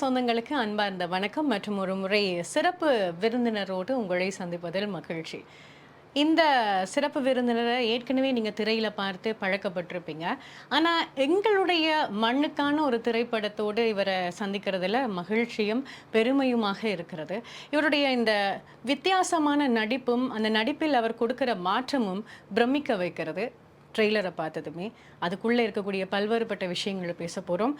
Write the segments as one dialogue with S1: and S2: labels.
S1: சொந்தங்களுக்கு அன்பார்ந்த வணக்கம் மற்றும் ஒரு முறை சிறப்பு விருந்தினரோடு உங்களை சந்திப்பதில் மகிழ்ச்சி. இந்த சிறப்பு விருந்தினரை ஏற்கனவே நீங்கள் திரையில் பார்த்து பழக்கப்பட்டிருப்பீங்க. ஆனால் எங்களுடைய மண்ணுக்கான ஒரு திரைப்படத்தோடு இவரை சந்திக்கிறதுல மகிழ்ச்சியும் பெருமையுமாக இருக்கிறது. இவருடைய இந்த வித்தியாசமான நடிப்பும் அந்த நடிப்பில் அவர் கொடுக்கிற மாற்றமும் பிரமிக்க வைக்கிறது. ட்ரெய்லரை பார்த்ததுமே. அதுக்குள்ளே இருக்கக்கூடிய பல்வேறுபட்ட விஷயங்களை பேச போகிறோம்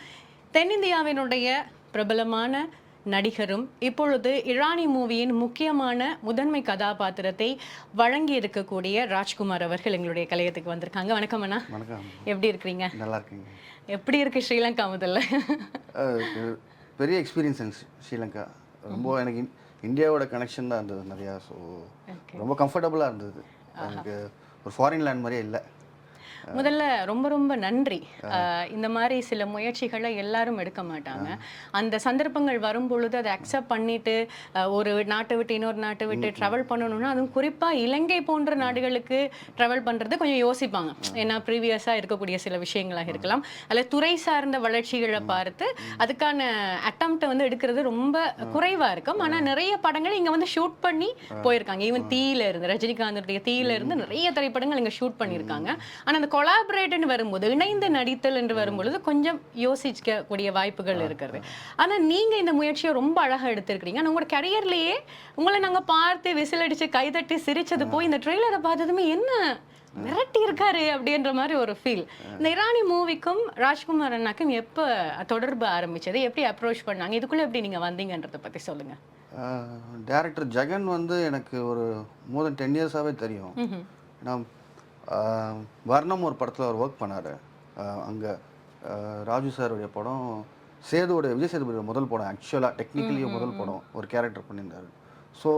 S1: தென்னிந்தியாவினுடைய பிரபலமான நடிகரும் இப்பொழுது இரானி மூவியின் முக்கியமான முதன்மை கதாபாத்திரத்தை வழங்கி இருக்கக்கூடிய ராஜ்குமார் அவர்கள் எங்களுடைய கலையத்துக்கு வந்திருக்காங்க. வணக்கம் அண்ணா.
S2: வணக்கம்.
S1: எப்படி இருக்கிறீங்க?
S2: நல்லா இருக்கீங்க.
S1: எப்படி இருக்கு ஸ்ரீலங்கா முதல்ல?
S2: பெரிய எக்ஸ்பீரியன்ஸ் ஸ்ரீலங்கா. ரொம்ப எனக்கு இந்- இந்தியாவோட கனெக்ஷன் தான் இருந்தது நிறையா. ஸோ ரொம்ப கம்ஃபர்டபுளாக இருந்தது. எனக்கு ஒரு ஃபாரின் லேண்ட் மாதிரியே இல்லை.
S1: முதல்ல ரொம்ப ரொம்ப நன்றி. இந்த மாதிரி சில முயற்சிகளை எல்லாரும் எடுக்க மாட்டாங்க. அந்த சந்தர்ப்பங்கள் வரும் பொழுது அதை அக்செப்ட் பண்ணிட்டு ஒரு நாட்டை விட்டு இன்னொரு நாட்டை விட்டு ட்ராவல் பண்ணணும்னா அதுவும் குறிப்பா இலங்கை போன்ற நாடுகளுக்கு ட்ராவல் பண்றது கொஞ்சம் யோசிப்பாங்க. ஏன்னா ப்ரீவியஸா இருக்கக்கூடிய சில விஷயங்களாக இருக்கலாம். அல்ல துறை சார்ந்த வளர்ச்சிகளை பார்த்து அதுக்கான அட்டம்ப்டை வந்து எடுக்கிறது ரொம்ப குறைவா இருக்கும். ஆனா நிறைய படங்கள் இங்க வந்து ஷூட் பண்ணி போயிருக்காங்க. ஈவன் தீயில இருந்து ரஜினிகாந்துடைய தீயில இருந்து நிறைய திரைப்படங்கள் இங்க ஷூட் பண்ணியிருக்காங்க. ஆனா அந்த கொலாபரேட்னு வரும்போது இணைந்து நடித்தல் என்று வரும்பொழுது கொஞ்சம் யோசிக்கக்கூடிய வாய்ப்புகள் இருக்கிறது. ஆனா நீங்க இந்த முயற்சியை ரொம்ப அழகா எடுத்திருக்கிறீங்க. உங்களோட கரியர்லயே உங்களை நாங்க பார்த்து விசில் அடிச்சு கைதட்டி சிரிச்சது போய் இந்த ட்ரெய்லரை பார்த்ததுமே என்ன மிரட்டி இருக்காரு அப்படின்ற மாதிரி ஒரு ஃபீல் இந்த இரானி மூவிக்கும் ராஜ்குமார் அண்ணாக்கும் எப்போ தொடர்பு ஆரம்பிச்சது? எப்படி அப்ரோச் பண்ணாங்க? இதுக்குள்ள எப்படி நீங்க வந்தீங்கன்றத பத்தி சொல்லுங்க.
S2: டேரக்டர் ஜெகன் வந்து எனக்கு ஒரு மோர் தென் டென் இயர்ஸாகவே தெரியும்.
S1: ம்ஹும்.
S2: வர்ணம் ஒரு படத்தில் அவர் ஒர்க் பண்ணார். அங்கே ராஜு சாருடைய படம் சேதுவோட விஜய் சேதுபதியோட முதல் படம் ஆக்சுவலாக டெக்னிக்கலி முதல் படம் ஒரு கேரக்டர் பண்ணியிருந்தாரு. ஸோ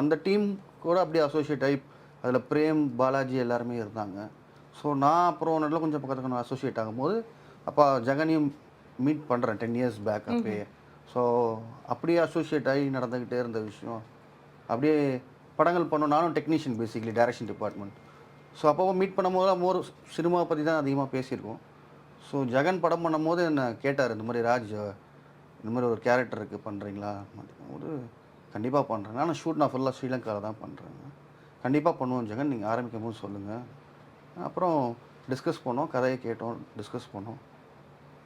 S2: அந்த டீம் கூட அப்படியே அசோசியேட் ஆகி அதில் பிரேம் பாலாஜி எல்லாருமே இருந்தாங்க. ஸோ நான் அப்புறம் நல்ல கொஞ்சம் பக்கத்துக்கு நான் அசோசியேட் ஆகும்போது அப்போ ஜெகனையும் மீட் பண்ணுறேன் டென் இயர்ஸ் பேக் அப்பயே ஸோ அப்படியே அசோசியேட் ஆகி நடந்துக்கிட்டே இருந்த விஷயம். அப்படியே படங்கள் பண்ணோம் நானும் technician basically direction department so அப்போ மீட் பண்ணும்போது மோர் சினிமா பற்றி தான் அதிகமாக பேசியிருக்கோம். ஸோ ஜெகன் படம் பண்ணும்போது என்னை கேட்டார்? இந்த மாதிரி ராஜ் இந்த மாதிரி ஒரு கேரக்டர் இருக்குது பண்ணுறீங்களா ஒரு கண்டிப்பாக பண்ணுறேன் ஆனால் ஷூட் நான் ஃபுல்லாக ஸ்ரீலங்காவில் தான் பண்ணுறேங்க கண்டிப்பாக பண்ணுவோம் ஜெகன் நீங்கள் ஆரம்பிக்கும் போது சொல்லுங்கள் அப்புறம் டிஸ்கஸ் பண்ணோம் கதையை கேட்டோம் டிஸ்கஸ் பண்ணோம்.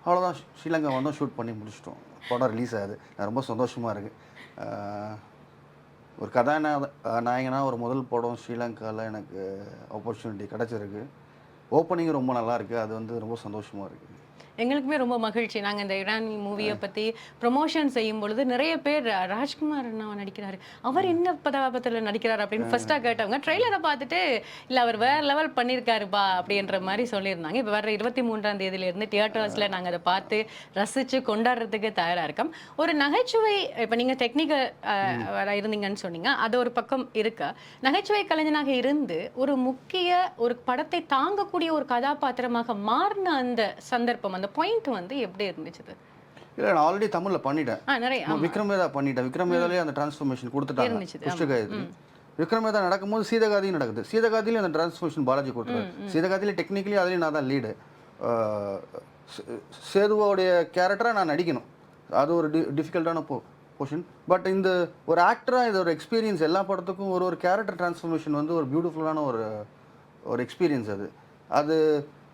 S2: அவ்வளோதான் ஸ்ரீலங்கா வந்தோம் ஷூட் பண்ணி முடிச்சிட்டோம். படம் ரிலீஸ் ஆகுது. நான் ரொம்ப சந்தோஷமாக இருக்குது ஒரு கதாநாயக நாயகனா ஒரு முதல் படம் ஸ்ரீலங்காவில் எனக்கு ஆப்பர்ச்சுனிட்டி கிடச்சிருக்கு. ஓப்பனிங் ரொம்ப நல்லா இருக்குது அது வந்து ரொம்ப சந்தோஷமாக இருக்குது
S1: எங்களுக்குமே ரொம்ப மகிழ்ச்சி. நாங்க இந்த இரானி மூவியை பத்தி ப்ரொமோஷன் செய்யும் பொழுது நிறைய பேர் "ரா- ராஜ்குமார் அண்ணா நடிக்கிறாரு. அவர் என்ன கதாபாத்திரத்துல நடிக்கிறார் அப்படின்னு ஃபர்ஸ்டா கேட்டவங்க ட்ரெய்லரை பார்த்துட்டு இல்ல அவர் வேற லெவல் பண்ணியிருக்காருப்பா அப்படின்ற மாதிரி சொல்லியிருந்தாங்க. இப்போ வர இருபத்தி மூன்றாம் தேதியில இருந்து தியேட்டர்ஸ்ல நாங்க அதை பார்த்து ரசிச்சு கொண்டாடுறதுக்கு தயாரா இருக்கோம். ஒரு நகைச்சுவை இப்ப நீங்க டெக்னிக்கல் இருந்தீங்கன்னு சொன்னீங்க. அது ஒரு பக்கம் இருக்கா. நகைச்சுவை கலைஞனாக இருந்து ஒரு முக்கிய ஒரு படத்தை தாங்கக்கூடிய ஒரு கதாபாத்திரமாக மாறின அந்த சந்தர்ப்பம் அந்த பாயிண்ட் வந்து எப்படி இருந்துச்சு?
S2: இல்லை நான் ஆல்ரெடி தமிழில் பண்ணிட்டேன்.
S1: நிறைய.
S2: விக்ரமேதா பண்ணிட்டேன். விக்ரமேதாலே அந்த டிரான்ஸ்ஃபர்மேஷன் கொடுத்துட்டாங்க. புஷ்டகாயத்ரி விக்ரமேதா நடக்கும்போது சீதகாதியும் நடக்குது. சீதகாதிலையும் அந்த டிரான்ஸ்ஃபர்மேஷன் பாலாஜி கொடுத்துருவாரு. சீதகாதியில டெக்னிக்கலி அதுலேயும் நான் தான் லீடு சேதுவோடைய கேரக்டராக நான் நடிக்கணும். அது ஒரு டி டிஃபிகல்ட்டான போ போர்ஷன் பட் இந்த ஒரு ஆக்டராக இது ஒரு எக்ஸ்பீரியன்ஸ் எல்லா படத்துக்கும் ஒரு ஒரு கேரக்டர் டிரான்ஸ்ஃபர்மேஷன் வந்து ஒரு பியூட்டிஃபுல்லான ஒரு ஒரு எக்ஸ்பீரியன்ஸ் அது. அது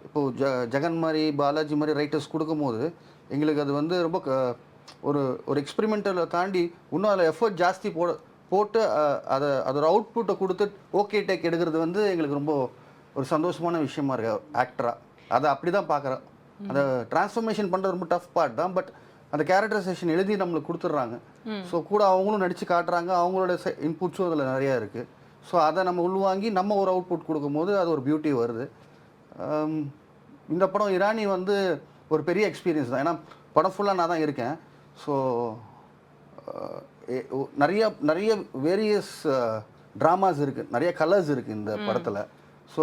S2: இப்போது ஜ ஜெகன் மாதிரி பாலாஜி மாதிரி ரைட்டர்ஸ் கொடுக்கும்போது எங்களுக்கு அது வந்து ரொம்ப க- ஒரு ஒரு எக்ஸ்பெரிமெண்டலை தாண்டி இன்னும் அதில் எஃபர்ட் ஜாஸ்தி போட போட்டு அதை அதோட அவுட்புட்டை கொடுத்து ஓகே டேக் எடுக்கிறது வந்து எங்களுக்கு ரொம்ப ஒரு சந்தோஷமான விஷயமா இருக்கு ஆக்டராக அதை அப்படி தான் பார்க்குறேன் அந்த டிரான்ஸ்ஃபர்மேஷன் பண்ணுறது ரொம்ப டஃப் பார்ட் தான் பட் அந்த கேரக்டரைசேஷன் எழுதி நம்மளுக்கு கொடுத்துட்றாங்க. ஸோ கூட அவங்களும் நடித்து காட்டுறாங்க அவங்களோட இன்புட்ஸும் அதில் நிறையா இருக்குது ஸோ அதை நம்ம உள்வாங்கி நம்ம ஒரு அவுட்புட் கொடுக்கும்போது அது ஒரு பியூட்டி வருது. இந்த படம் இரானி வந்து ஒரு பெரிய எக்ஸ்பீரியன்ஸ் தான். ஏன்னா படம் ஃபுல்லாக நான் தான் இருக்கேன். ஸோ நிறைய நிறைய வேரியஸ் ட்ராமாஸ் இருக்குது நிறைய கலர்ஸ் இருக்குது இந்த படத்தில். ஸோ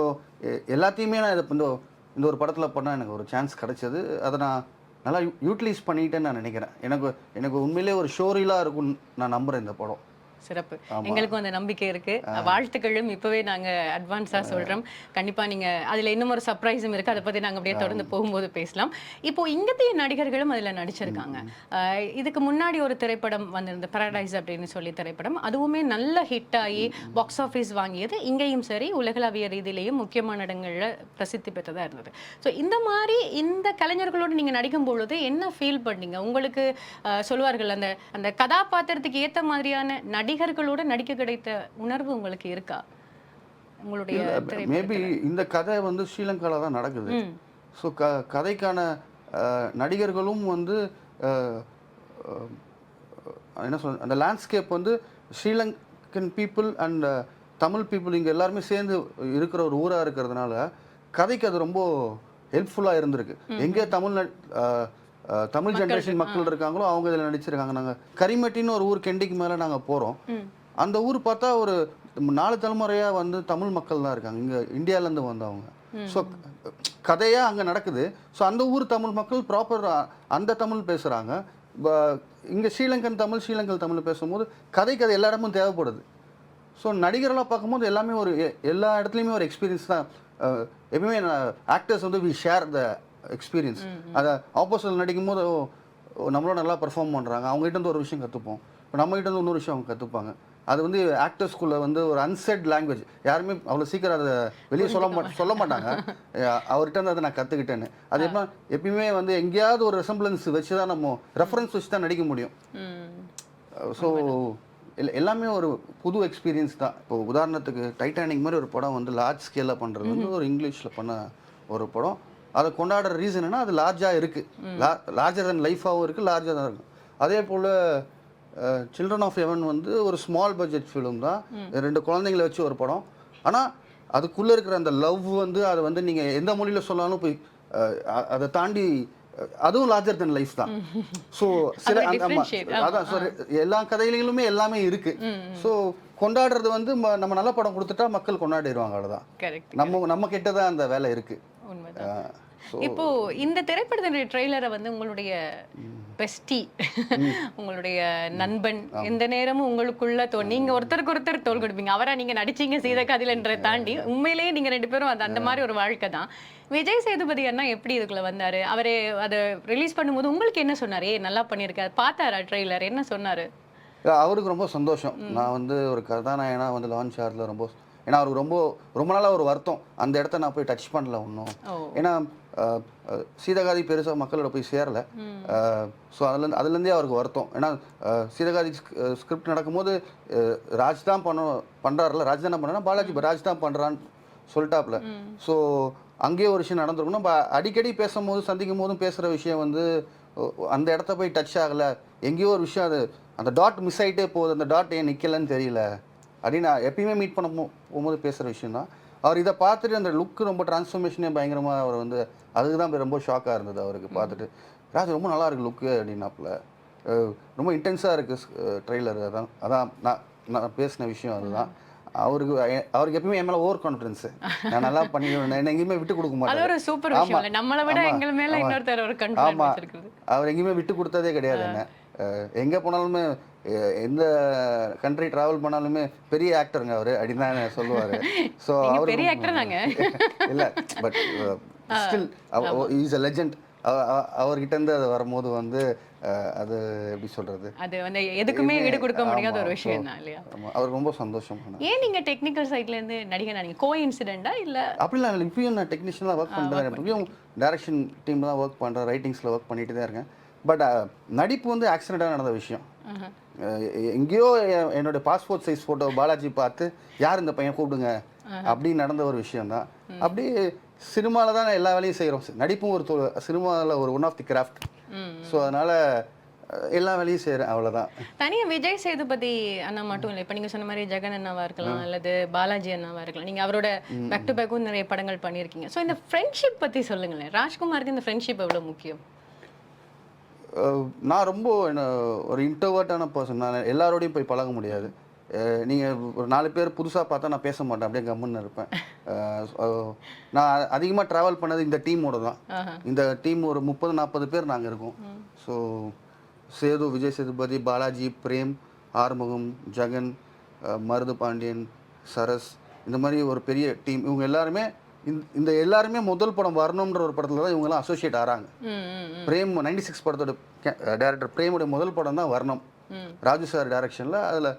S2: எல்லாத்தையுமே நான் இதை இந்த இந்த ஒரு படத்தில் பண்ணால் எனக்கு ஒரு சான்ஸ் கிடைச்சது. அதை நான் நல்லா யூட்டிலைஸ் பண்ணிட்டேன்னு நான் நினைக்கிறேன். எனக்கு எனக்கு உண்மையிலே ஒரு ஷோரீலாக இருக்கும்னு நான் நம்புகிறேன் இந்த படம்.
S1: சிறப்பு. எங்களுக்கும் அந்த நம்பிக்கை இருக்கு. வாழ்த்துக்களும் இப்பவே நாங்க அட்வான்ஸா சொல்றோம். கண்டிப்பா நீங்க அதுல இன்னும் ஒரு சர்ப்ரைஸும் இருக்கு. அதை பத்தி நாங்க அப்படியே தொடர்ந்து போகும்போது பேசலாம். இப்போ இங்கத்திய நடிகர்களும் அதுல நடிச்சிருக்காங்க. இதுக்கு முன்னாடி ஒரு திரைப்படம் வந்திருந்த பாரடைஸ் அப்படின்னு சொல்லி திரைப்படம். அதுவுமே நல்ல ஹிட் ஆகி பாக்ஸ் ஆஃபீஸ் வாங்கியது. இங்கேயும் சரி உலகளாவிய ரீதியிலையும் முக்கியமான இடங்கள்ல பிரசித்தி பெற்றதா இருந்தது. ஸோ இந்த மாதிரி இந்த கலைஞர்களோடு நீங்க நடிக்கும் பொழுது என்ன ஃபீல் பண்ணீங்க? உங்களுக்கு சொல்லுவார்கள் அந்த அந்த கதாபாத்திரத்துக்கு ஏத்த மாதிரியான நடிகர்களோட நடிக்க கிடைத்த உணர்வு உங்களுக்கு இருக்கா? உங்களுடைய
S2: மேபி இந்த கதை வந்து ஸ்ரீலங்கால தான் நடக்குது. ஸோ க கதைக்கான நடிகர்களும் வந்து என்ன சொல் அந்த லேண்ட்ஸ்கேப் வந்து Sri Lankan people and Tamil people இங்கே எல்லாருமே சேர்ந்து இருக்கிற ஒரு ஊராக இருக்கிறதுனால கதைக்கு அது ரொம்ப ஹெல்ப்ஃபுல்லாக இருந்திருக்கு. எங்கே தமிழ் தமிழ் ஜென்ரேஷன் மக்கள் இருக்காங்களோ அவங்க இதில் நடிச்சிருக்காங்க. நாங்கள் கரிமட்டின்னு ஒரு ஊர் கெண்டிக்கு மேலே நாங்கள் போகிறோம். அந்த ஊர் பார்த்தா ஒரு நாலு தலைமுறையாக வந்து தமிழ் மக்கள் தான் இருக்காங்க. இங்கே இந்தியாவிலேருந்து வந்தவங்க. ஸோ கதையாக அங்கே நடக்குது. ஸோ அந்த ஊர் தமிழ் மக்கள் ப்ராப்பர் அந்த தமிழ் பேசுகிறாங்க இங்கே ஸ்ரீலங்கன் தமிழ் ஸ்ரீலங்கன் தமிழ் பேசும்போது கதைக்கு அது எல்லா இடமும் தேவைப்படுது. ஸோ நடிகர்களாக பார்க்கும்போது எல்லாமே ஒரு எல்லா இடத்துலையுமே ஒரு எக்ஸ்பீரியன்ஸ் தான். எப்பயுமே ஆக்டர்ஸ் வந்து வி ஷேர் த எக்ஸ்பீரியன்ஸ் அதை ஆப்போசிட் நடிக்கும் போது நம்மளோட நல்லா பெர்ஃபார்ம் பண்ணுறாங்க அவங்ககிட்ட இருந்து ஒரு விஷயம் கற்றுப்போம் இப்போ நம்மகிட்ட இருந்து இன்னொரு விஷயம் அவங்க கற்றுப்பாங்க அது வந்து ஆக்டர்ஸ்குள்ளே வந்து ஒரு அன்செட் லாங்குவேஜ் யாருமே அவ்வளோ சீக்கிரம் அதை வெளியே சொல்ல மாட் சொல்ல மாட்டாங்க. அவர்கிட்ட இருந்து அதை நான் கற்றுக்கிட்டேன்னு அது எப்போ எப்பயுமே வந்து எங்கேயாவது ஒரு ரெசம்பிளன்ஸ் வச்சு தான் நம்ம ரெஃபரன்ஸ் வச்சு தான் நடிக்க முடியும். ஸோ எல்லாமே ஒரு புது எக்ஸ்பீரியன்ஸ் தான். இப்போ உதாரணத்துக்கு டைட்டானிக் மாதிரி ஒரு படம் வந்து லார்ஜ் ஸ்கேலில் பண்ணுறது வந்து ஒரு இங்கிலீஷில் பண்ண ஒரு படம். அதை கொண்டாடுற ரீசன் என்ன அது லார்ஜாக இருக்குது லார்ஜர் தன் லைஃபாகவும் இருக்குது லார்ஜாக தான் இருக்கும் அதே போல் சில்ட்ரன் ஆஃப் ஹெவன் வந்து ஒரு ஸ்மால் பட்ஜெட் ஃபிலிம் தான். ரெண்டு குழந்தைங்களை வச்சு ஒரு படம். ஆனால் அதுக்குள்ளே இருக்கிற அந்த லவ் வந்து அதை வந்து நீங்கள் எந்த மொழியில் சொன்னாலும் போய் அதை தாண்டி அதுவும் லார்ஜர் தன் லைஃப் தான். ஸோ சில அதான் so எல்லா கதைகளிலுமே எல்லாமே இருக்கு. ஸோ கொண்டாடுறது வந்து நம்ம நல்ல படம் கொடுத்துட்டா மக்கள் கொண்டாடிடுவாங்க அவ்வளோதான் நம்ம நம்ம கிட்ட தான் அந்த வேலை இருக்கு.
S1: உண்மைதான். இப்போ இந்த திரைப்படத்தினுடைய ட்ரெய்லரை வந்து உங்களுடைய பெஸ்டி உங்களுடைய நண்பன் எந்த நேரமும் உங்களுக்குள்ள தோ நீங்க ஒருத்தருக்கு ஒருத்தர் தோல் கொடுப்பீங்க. அவரா நீங்க நடிச்சீங்க சீத கதிலன்றதை தாண்டி உண்மையிலேயே நீங்க ரெண்டு பேரும் அது அந்த மாதிரி ஒரு வாழ்க்கை தான். விஜய் சேதுபதி அண்ணா எப்படி இதுக்குள்ள வந்தாரு? அவரே அதை ரிலீஸ் பண்ணும்போது உங்களுக்கு என்ன சொன்னாரு? ஏய் நல்லா பண்ணியிருக்காரு. பார்த்தாரா ட்ரெய்லர் என்ன சொன்னாரு?
S2: அவருக்கு ரொம்ப சந்தோஷம். நான் வந்து ஒரு கதாநாயகனா வந்து லான்ச் ஆகிறதுல ரொம்ப ஏன்னா அவருக்கு ரொம்ப ரொம்ப நாளா ஒரு வருத்தம். அந்த இடத்த நான் போய் டச் பண்ணல ஒன்றும் ஏன்னா சீதகாதி பெருசாக மக்களோட போய் சேரல. ஸோ அதுலேருந்து அதுலேருந்தே அவருக்கு வருத்தம். ஏன்னா சீதகாதி ஸ்கிரிப்ட் நடக்கும்போது ராஜ் தான் பண்ண பண்ணுறாருல ராஜ் தான் பண்ணா பாலாஜி ராஜ் தான் பண்ணுறான்னு சொல்லிட்டாப்ல ஸோ அங்கேயே ஒரு விஷயம் நடந்திருக்கணும் அடிக்கடி பேசும்போது சந்திக்கும் போதும் பேசுகிற விஷயம் வந்து அந்த இடத்த போய் டச் ஆகலை. எங்கேயோ ஒரு விஷயம் அது அந்த டாட் மிஸ் ஆகிட்டே போகுது. அந்த டாட் ஏன் நிற்கலன்னு தெரியல. அப்படின்னு நான் எப்பயுமே மீட் பண்ண போகும்போது பேசுகிற விஷயம் தான் அவர் இதை பார்த்துட்டு அந்த லுக்கு ரொம்ப டிரான்ஸ்ஃபர்மேஷனே பயங்கரமாக அவர் வந்து அதுக்கு தான் ரொம்ப ஷாக்காக இருந்தது அவருக்கு. பார்த்துட்டு ராஜ் ரொம்ப நல்லா இருக்கு லுக்கு அப்படின்னாப்புல. ரொம்ப இன்டென்ஸாக இருக்குது ட்ரெய்லர் அதான் அதான் நான் நான் பேசின விஷயம் அதுதான். அவருக்கு அவருக்கு எப்பயுமே என் மேலே ஓவர் கான்ஃபிடன்ஸ் நான் நல்லா பண்ணிடுவேன். என்ன எங்கேயுமே விட்டு கொடுக்க மாட்டேன்
S1: ஒரு சூப்பர் விஷயம் நம்மளை விட
S2: ஆமா.
S1: எங்கள் மேல. இன்னொருத்தர் ஒரு. வச்சிருக்கிறது.
S2: அவர் எங்கேயுமே விட்டு கொடுத்ததே கிடையாது என்ன. எங்க போனாலுமே எந்த கண்ட்ரி டிராவல் பண்ணாலுமே பெரிய ஆக்டருங்க அவரு அப்படின்னு தான் சொல்லுவாரு. ஸோ அவர்
S1: பெரிய actor தாங்க.
S2: இல்ல but still is a legend அவர்கிட்ட இருந்து அது வரும்போது வந்து அது எப்படி சொல்றது?
S1: அது வந்து எதுக்குமே ஈடு கொடுக்க முடியாத ஒரு விஷயம் தான் இல்லையா?
S2: அவர் ரொம்ப சந்தோஷமான
S1: ஏன் நீங்க டெக்னிக்கல் சைட்ல இருந்து நடிகை நீங்க? கோ இன்சிடென்டா இல்ல?
S2: அப்படிலாம் இல்லை இப்பயும் நான் டெக்னீஷியனாக ஒர்க் பண்ணுறேன் இப்பயும் டைரக்ஷன் டீம் தான் ஒர்க் பண்ணுறேன் ரைட்டிங்ஸில் ஒர்க் பண்ணிட்டு தான் இருக்கேன். பட் நடிப்பு வந்து ஆக்சிடெண்ட்டாக நடந்த விஷயம். எங்கேயோ என்னோட பாஸ்போர்ட் சைஸ் ஃபோட்டோ பாலாஜி பார்த்து யார் இந்த பையன்? கூப்பிடுங்க. அப்படி நடந்த ஒரு விஷயம் தான். அப்படி சினிமாவில் தான் எல்லா வேலையும் செய்கிறோம் நடிப்பும் ஒரு சினிமாவில் ஒரு one of the
S1: craft.
S2: So அதனால் எல்லா வேலையும் செய்கிறேன் அவ்வளோதான்
S1: தனியா விஜய் சேதுபதி அண்ணா மட்டும் இல்லை. இப்போ நீங்க சொன்ன மாதிரி ஜெகன் அண்ணாவா இருக்கலாம் அல்லது பாலாஜி அண்ணாவா இருக்கலாம். நீங்க அவரோட பேக் டு பேக்கும் நிறைய படங்கள் பண்ணியிருக்கீங்க. ஸோ இந்த ஃப்ரெண்ட்ஷிப் பத்தி சொல்லுங்களேன். ராஜ்குமாருக்கு இந்த ஃப்ரெண்ட்ஷிப் எவ்வளவு முக்கியம்?
S2: நான் ரொம்ப என்ன ஒரு இன்டர்வர்ட்டான பர்சன் நான் எல்லாரோடையும் போய் பழக முடியாது. அஹ் நீங்க ஒரு நாலு பேர் புதுசா பார்த்தா நான் பேச மாட்டேன். அப்படியே கம்முன்னு இருப்பேன். நான் அதிகமா டிராவல் பண்ணது இந்த டீமோட தான். இந்த டீம் ஒரு முப்பது நாற்பது பேர் நாங்க இருக்கோம். ஸோ சேது விஜய் சேதுபதி பாலாஜி பிரேம் ஆறுமுகம் ஜெகன் மருது பாண்டியன் சரஸ் இந்த மாதிரி ஒரு பெரிய டீம் இவங்க எல்லாருமே இந்த எல்லாருமே முதல் படம் வரணுன்ற ஒரு படத்தில் தான் இவங்கெல்லாம் அசோசியேட் ஆகிறாங்க பிரேம் நைன்டி சிக்ஸ் படத்தோட டேரக்டர் பிரேமுடைய முதல் படம் தான் வர்ணம். ராஜு சார் டைரக்ஷனில் அதில்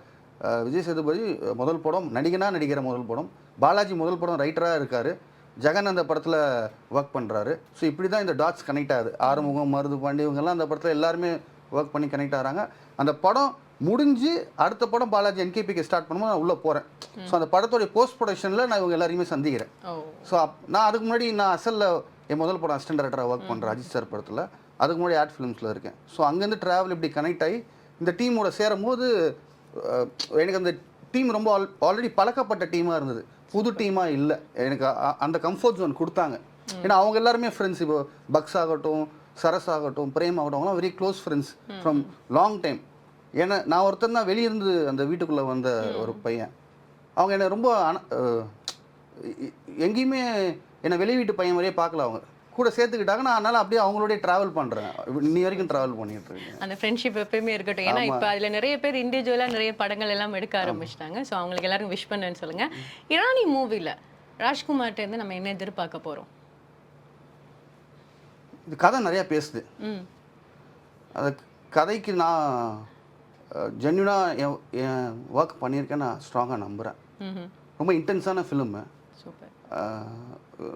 S2: விஜய் சேதுபதி முதல் படம் நடிகனாக நடிக்கிற முதல் படம் பாலாஜி முதல் படம் ரைட்டராக இருக்கார். ஜெகன் அந்த படத்தில் ஒர்க் பண்ணுறாரு ஸோ இப்படி தான் இந்த டாட்ஸ் கனெக்ட் ஆகுது. ஆறுமுகம் மருது பாண்டி இவங்கெல்லாம் அந்த படத்தில் எல்லாருமே ஒர்க் பண்ணி கனெக்ட் ஆகிறாங்க. அந்த படம் முடிஞ்சு அடுத்த படம் பாலாஜி என்கேபிக்கு ஸ்டார்ட் பண்ணும்போது நான் உள்ளே போகிறேன் ஸோ அந்த படத்தோடைய போஸ்ட் ப்ரொடக்ஷனில் நான் இவங்க எல்லாரையுமே சந்திக்கிறேன். ஸோ அப் நான் அதுக்கு முன்னாடி நான் அசலில் என் முதல் படம் அசிஸ்டன்ட் டேரக்டராக ஒர்க் பண்ணுறேன் அஜித் சார் படத்தில். அதுக்கு முன்னாடி ஆர்ட் ஃபிலிம்ஸில் இருக்கேன். ஸோ அங்கேருந்து ட்ராவல் இப்படி கனெக்ட் ஆகி இந்த டீமோட சேரும் போது எனக்கு அந்த டீம் ரொம்ப ஆல் ஆல்ரெடி பழக்கப்பட்ட டீமாக இருந்தது. புது டீமாக இல்லை. எனக்கு அந்த கம்ஃபர்ட் ஜோன் கொடுத்தாங்க. ஏன்னா அவங்க எல்லாருமே ஃப்ரெண்ட்ஸ் இப்போ பக்ஸ் ஆகட்டும் சரஸ் ஆகட்டும் பிரேம் ஆகட்டும் அவங்களாம் very close friends from long time ஏன்னா நான் ஒருத்தன் தான் வெளியிருந்து அந்த வீட்டுக்குள்ளே வந்த ஒரு பையன். அவங்க என்னை ரொம்ப எங்கேயுமே என்னை வெளி வீட்டு பையன் மாதிரியே பார்க்கல அவங்க. கூட சேர்த்துக்கிட்டாங்க. நான் அதனால அப்படியே அவங்களோடய ட்ராவல் பண்ணுறேன் இன்னி வரைக்கும் ட்ராவல் பண்ணிட்டு இருக்கேன்.
S1: அந்த ஃப்ரெண்ட்ஷிப் எப்பயுமே இருக்கட்டும். ஏன்னா இப்போ அதுல நிறைய பேர் இண்டிவிஜுவலா நிறைய படங்கள் எல்லாம் எடுக்க ஆரம்பிச்சிட்டாங்க. ஸோ அவங்களுக்கு எல்லாரும் விஷ் பண்ணேன்னு சொல்லுங்க. இரானி மூவில ராஜ்குமார்ட்ட இருந்து நம்ம என்ன எதிர்பார்க்க போறோம்?
S2: இது கதை நிறையா பேசுது.
S1: ம்.
S2: அந்த கதைக்கு நான் ஜென்யூனாக என் என் ஒர்க் பண்ணியிருக்கேன் நான் ஸ்ட்ராங்காக நம்புகிறேன் ரொம்ப இன்டென்ஸான ஃபிலிமு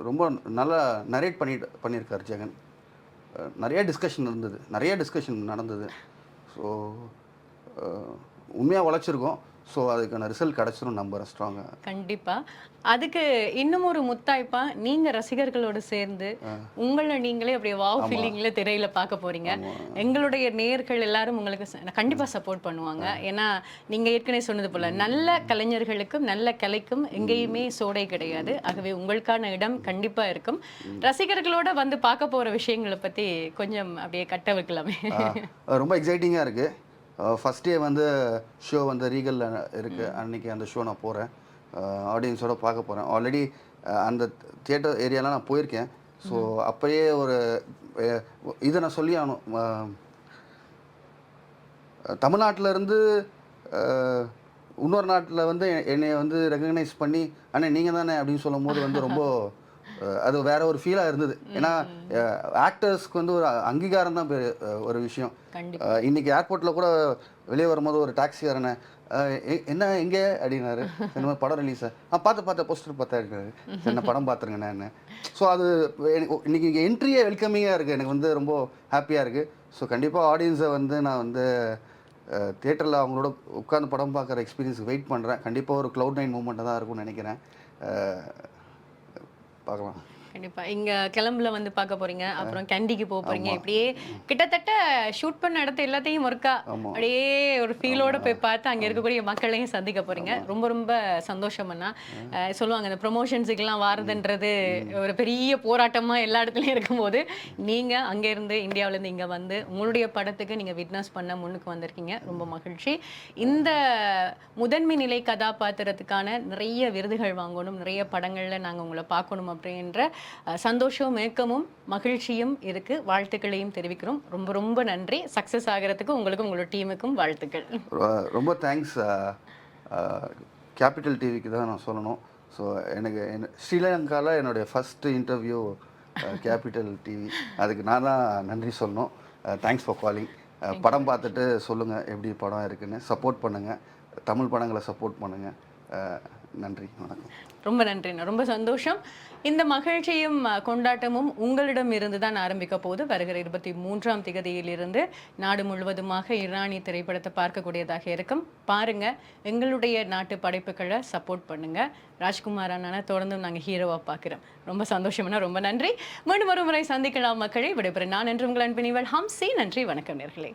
S2: ரொம்ப நல்லா நரேட் பண்ணிட்டு பண்ணியிருக்கார் ஜெகன். நிறைய டிஸ்கஷன் இருந்தது. நிறைய டிஸ்கஷன் நடந்தது. ஸோ உண்மையாக உழைச்சிருக்கோம். ஸோ அதுக்கான ரிசல்ட் கிடச்சிரும் நம்புகிறேன் ஸ்ட்ராங்காக
S1: கண்டிப்பா. அதுக்கு இன்னும் ஒரு முத்தாய்ப்பா நீங்க ரசிகர்களோடு சேர்ந்து உங்களை நீங்களே அப்படியே வாவ் ஃபீலிங்ல திரையில பார்க்க போறீங்க. எங்களுடைய நேயர்கள் எல்லாரும் உங்களுக்கு ச- கண்டிப்பா சப்போர்ட் பண்ணுவாங்க. ஏன்னா நீங்க ஏற்கனவே சொன்னது போல நல்ல கலைஞர்களுக்கும் நல்ல கலைக்கும் எங்கேயுமே சோடை கிடையாது. ஆகவே உங்களுக்கான இடம் கண்டிப்பா இருக்கும். ரசிகர்களோட வந்து பார்க்க போற விஷயங்களை பத்தி கொஞ்சம் அப்படியே கட்ட வைக்கலாமே
S2: ரொம்ப எக்ஸைட்டிங்காக இருக்குது ஃபஸ்ட் டே வந்து ஷோ வந்து ரீகலில் இருக்குது அன்னைக்கு அந்த ஷோ நான் போகிறேன் ஆடியன்ஸோட பார்க்க போகிறேன் ஆல்ரெடி அந்த தியேட்டர் ஏரியாலாம் நான் போயிருக்கேன். ஸோ அப்போயே ஒரு இதை நான் சொல்லி ஆகணும். ஆஹ், தமிழ்நாட்டுல இருந்து அஹ், இன்னொரு நாட்டில் வந்து எ- என்னைய வந்து ரெகக்னைஸ் பண்ணி அண்ணே நீங்கள் தானே அப்படின்னு சொல்லும் போது வந்து ரொம்ப அது வேற ஒரு ஃபீலாக இருந்தது. ஏன்னா ஆக்டர்ஸ்க்கு வந்து ஒரு அங்கீகாரம் தான் ஒரு விஷயம். இன்னைக்கு ஏர்போர்ட்டில் கூட வெளியே வரும்போது ஒரு டாக்ஸிக்காரனை என்ன எங்கே அப்படின்னாரு. இந்த மாதிரி படம் ரிலீஸா ஆ பார்த்து பார்த்த போஸ்டர் பார்த்தா இருக்காரு என்ன படம் பார்த்துருங்கண்ணா என்ன? ஸோ அது இன்னைக்கு என்ட்ரியே வெல்கமிங்காக இருக்குது எனக்கு வந்து ரொம்ப ஹாப்பியாக இருக்குது ஸோ கண்டிப்பாக ஆடியன்ஸை வந்து நான் வந்து தேட்டரில் அவங்களோட உட்காந்து படம் பார்க்குற எக்ஸ்பீரியன்ஸ் வெயிட் பண்ணுறேன் கண்டிப்பாக ஒரு க்ளவுட் நைன் மூமெண்ட்டாக தான் இருக்கும்னு நினைக்கிறேன். பார்க்கலாம்
S1: கண்டிப்பா. இங்க கிளம்புல வந்து பார்க்க போறீங்க. அப்புறம் கேண்டிக்கு போக போறீங்க. இப்படியே கிட்டத்தட்ட ஷூட் பண்ண இடத்த எல்லாத்தையும் ஒர்க்கா. அப்படியே ஒரு ஃபீலோட போய் பார்த்து அங்க இருக்கக்கூடிய மக்களையும் சந்திக்க போறீங்க. ரொம்ப ரொம்ப சந்தோஷம்னா அஹ் சொல்லுவாங்க இந்த ப்ரொமோஷன்ஸுக்கெல்லாம் வாரதுன்றது ஒரு பெரிய போராட்டமா எல்லா இடத்துலயும் இருக்கும்போது நீங்க அங்க இருந்து இந்தியாவுல இருந்து இங்க வந்து உங்களுடைய படத்துக்கு நீங்க விட்னஸ் பண்ண முன்னுக்கு வந்திருக்கீங்க. ரொம்ப மகிழ்ச்சி. இந்த முதன்மை நிலை கதாபாத்திரத்துக்கான நிறைய விருதுகள் வாங்கணும் நிறைய படங்கள்ல நாங்க உங்களை பார்க்கணும் அப்படின்ற சந்தோஷம் ஏக்கமும் மகிழ்ச்சியும் இருக்கு. வாழ்த்துக்களையும் தெரிவிக்கிறோம். ரொம்ப ரொம்ப நன்றி. சக்சஸ் ஆகிறதுக்கு உங்களுக்கும் உங்களோட டீமுக்கும் வாழ்த்துக்கள்.
S2: ரொம்ப தேங்க்ஸ் கேபிட்டல் டிவிக்கு தான் நான் சொல்லணும். ஸோ எனக்கு என்ன ஸ்ரீலங்காவில் என்னுடைய ஃபஸ்ட்டு இன்டர்வியூ கேபிட்டல் டிவி அதுக்கு நான் தான் நன்றி சொல்லணும். தேங்க்ஸ் ஃபார் காலிங் படம் பார்த்துட்டு சொல்லுங்கள் எப்படி படம் இருக்குன்னு சப்போர்ட் பண்ணுங்கள் தமிழ் படங்களை சப்போர்ட் பண்ணுங்கள் நன்றி வணக்கம்.
S1: ரொம்ப நன்றிண்ணா ரொம்ப சந்தோஷம். இந்த மகிழ்ச்சியும் கொண்டாட்டமும் உங்களிடம் இருந்து தான் ஆரம்பிக்க போது வருகிற இருபத்தி மூன்றாம் திகதியிலிருந்து நாடு முழுவதுமாக இரானி திரைப்படத்தை பார்க்கக்கூடியதாக இருக்கும். பாருங்க எங்களுடைய நாட்டு படைப்புகளை சப்போர்ட் பண்ணுங்க. ராஜ்குமார் அண்ணனை தொடர்ந்து நாங்கள் ஹீரோவாக பார்க்குறோம். ரொம்ப சந்தோஷம்னா ரொம்ப நன்றி. மீண்டும் ஒரு முறை சந்திக்கலாம் மக்களை. விடைபெற நான் என்று உங்கள் அன்பினிவள் ஹம்சி. நன்றி வணக்கம் நேர்களே.